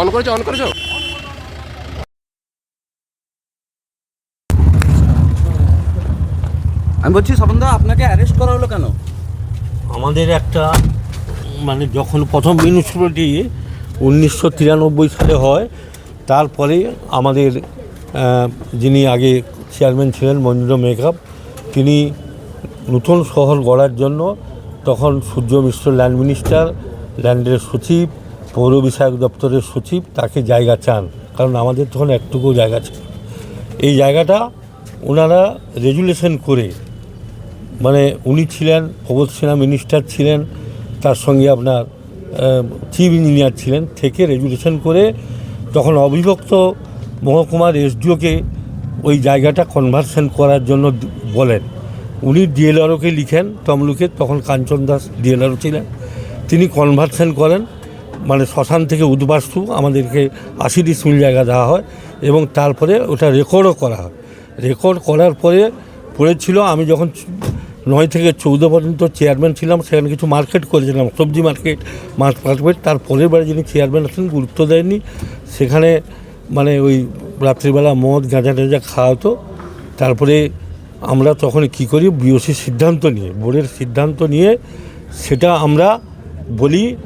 On করেছ on করেছ? আমি বলছি স্বপনদা আপনাকে অ্যারেস্ট করা হলো কেন? আমাদের একটা মানে যখন প্রথম মিউনিসিপ্যালিটি উনিশশো তিরানব্বই সালে হয় তারপরে আমাদের যিনি আগে চেয়ারম্যান ছিলেন মঞ্জুর মেকআপ তিনি নতুন শহর গড়ার জন্য তখন সূর্য মিশ্র ল্যান্ড মিনিস্টার ল্যান্ডের সচিব পৌর বিষয়ক দপ্তরের সচিব তাকে জায়গা চান, কারণ আমাদের তখন একটুকু জায়গা ছিল এই জায়গাটা ওনারা রেজুলেশন করে মানে উনি ছিলেন প্রবোধ সিনহা মিনিস্টার ছিলেন, তার সঙ্গে আপনার চিফ ইঞ্জিনিয়ার ছিলেন, থেকে রেজুলেশন করে তখন অবিভক্ত মহকুমার এসডিওকে ওই জায়গাটা কনভার্সন করার জন্য বলেন। উনি ডিএলআরওকে লিখেন, তমলুকে, তখন কাঞ্চন দাস ডিএলআরও ছিলেন। তিনি কনভার্সন করেন মানে শ্মশান থেকে উদ্বাস্তু আমাদেরকে আশি ডিসমিল জায়গা দেওয়া হয় এবং তারপরে ওটা রেকর্ডও করা হয়। রেকর্ড করার পরে পড়েছিল, আমি যখন নয় থেকে চৌদ্দ পর্যন্ত চেয়ারম্যান ছিলাম, সেখানে কিছু মার্কেট করেছিলাম, সবজি মার্কেট, মাছ মার্কেট। তার পরের বারে যিনি চেয়ারম্যান আছেন, গুরুত্ব দেননি। সেখানে মানে ওই রাত্রিবেলা মদ, গাঁজা টাজা খাওয়া হতো। তারপরে আমরা তখন কি করি, বিওসির সিদ্ধান্ত নিয়ে, বোর্ডের সিদ্ধান্ত নিয়ে সেটা আমরা বলি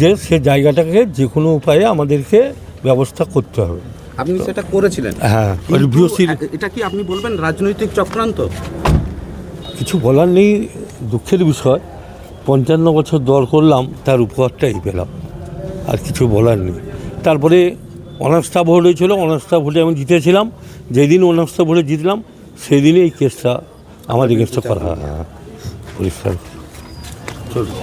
যে সে জায়গাটাকে যে কোনো উপায়ে আমাদেরকে ব্যবস্থা করতে হবে। আপনি সেটা করেছিলেন? হ্যাঁ এটা কি আপনি বলবেন রাজনৈতিক চক্রান্ত? কিছু বলার নেই দুঃখের বিষয়। পঞ্চান্ন বছর দর করলাম তার উপহারটাই পেলাম। আর কিছু বলার নেই। তারপরে অনাস্থা ভোট হয়েছিল অনাস্থা ভোটে আমি জিতেছিলাম। যেদিন অনাস্থা ভোটে জিতলাম সেই দিনে এই কেসটা আমার এগেনস্টে করা হয়। হ্যাঁ, পরিষ্কার। চলুন।